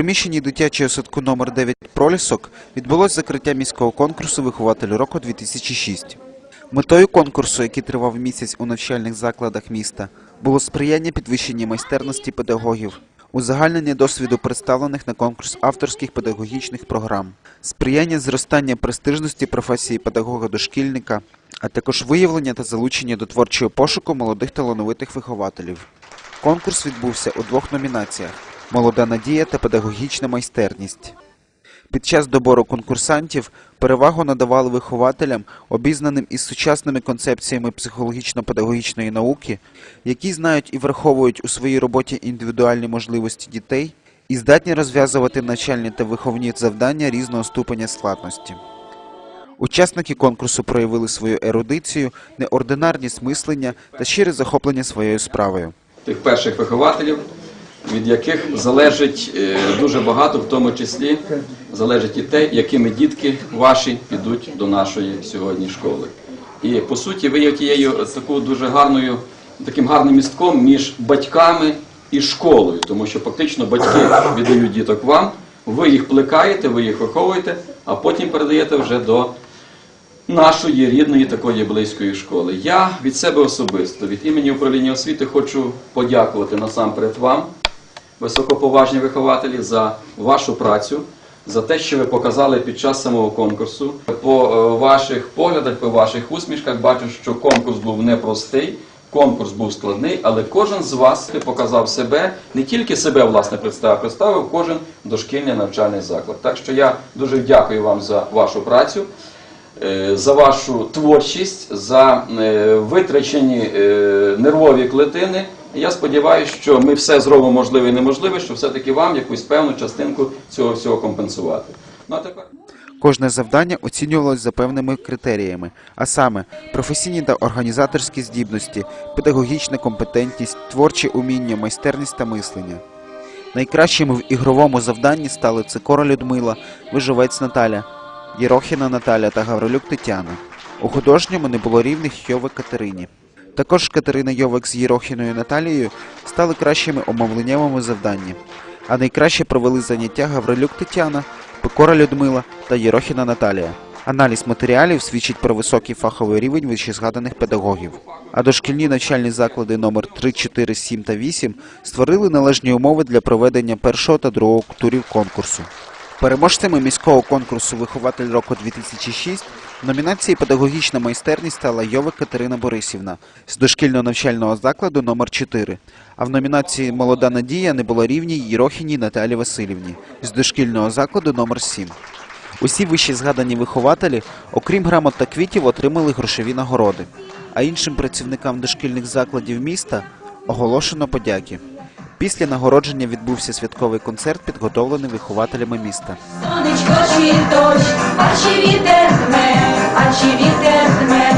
приміщенні дитячого садку номер 9 «Пролісок» відбулось закриття міського конкурсу «Вихователь року 2006». Метою конкурсу, який тривав місяць у навчальних закладах міста, було сприяння підвищенні майстерності педагогів, узагальнення досвіду представлених на конкурс авторських педагогічних програм, сприяння зростання престижності професії педагога-дошкільника, а також виявлення та залучення до творчого пошуку молодих талановитих вихователів. Конкурс відбувся у двох номінаціях: Молода надія та педагогічна майстерність. Під час добору конкурсантів перевагу надавали вихователям, обізнаним із сучасними концепціями психологічно-педагогічної науки, які знають і враховують у своїй роботі індивідуальні можливості дітей і здатні розв'язувати навчальні та виховні завдання різного ступеня складності. Учасники конкурсу проявили свою ерудицію, неординарність мислення та щире захоплення своєю справою. тих перших вихователів, від яких залежить е, дуже багато, в тому числі залежить і те, якими дітки ваші підуть до нашої сьогодні школи. І по суті, ви є тією такою дуже гарною, таким гарним містком між батьками і школою, тому що фактично батьки віддають діток вам, ви їх плекаєте, ви їх виховуєте, а потім передаєте вже до нашої рідної такої близької школи. Я від себе особисто, від імені управління освіти хочу подякувати насамперед вам, високоповажні вихователі, за вашу працю, за те, що ви показали під час самого конкурсу. По е, ваших поглядах, по ваших усмішках бачу, що конкурс був непростий. Конкурс був складний, але кожен з вас показав себе, не тільки себе власне представив, представив кожен дошкільний навчальний заклад. Так що я дуже дякую вам за вашу працю е, за вашу творчість, за е, витрачені нервові клетини. Я сподіваюся, що ми все зробимо можливе і неможливе, щоб все-таки вам якусь певну частинку цього всього компенсувати. Ну а тепер. Кожне завдання оцінювалось за певними критеріями, а саме професійні та організаторські здібності, педагогічна компетентність, творчі уміння, майстерність та мислення. Найкращими в ігровому завданні стали Цикора Людмила, Вижовець Наталя, Єрохіна Наталя та Гаврилюк Тетяна. У художньому не було рівних Йовик Катерині. Також Катерина Йовик з Єрохіною Наталією стали кращими у мовленнєвому. А найкраще провели заняття Гаврилюк Тетяна, Пекора Людмила та Єрохіна Наталія. Аналіз матеріалів свідчить про високий фаховий рівень вищезгаданих педагогів. А дошкільні навчальні заклади номер 3, 4, 7 та 8 створили належні умови для проведення першого та другого турів конкурсу. Переможцями міського конкурсу Вихователь року 2006 в номінації Педагогічна майстерність стала Йовик Катерина Борисівна з дошкільного навчального закладу номер 4 а в номінації Молода надія не було рівній Єрохіній Наталі Васильівні з дошкільного закладу номер 7 Усі вище згадані вихователі, окрім грамот та квітів, отримали грошові нагороди. А іншим працівникам дошкільних закладів міста оголошено подяки. Після нагородження відбувся святковий концерт, підготовлений вихователями міста. Сонечко чи дощ, а чи вітер дме, а чи вітер дме,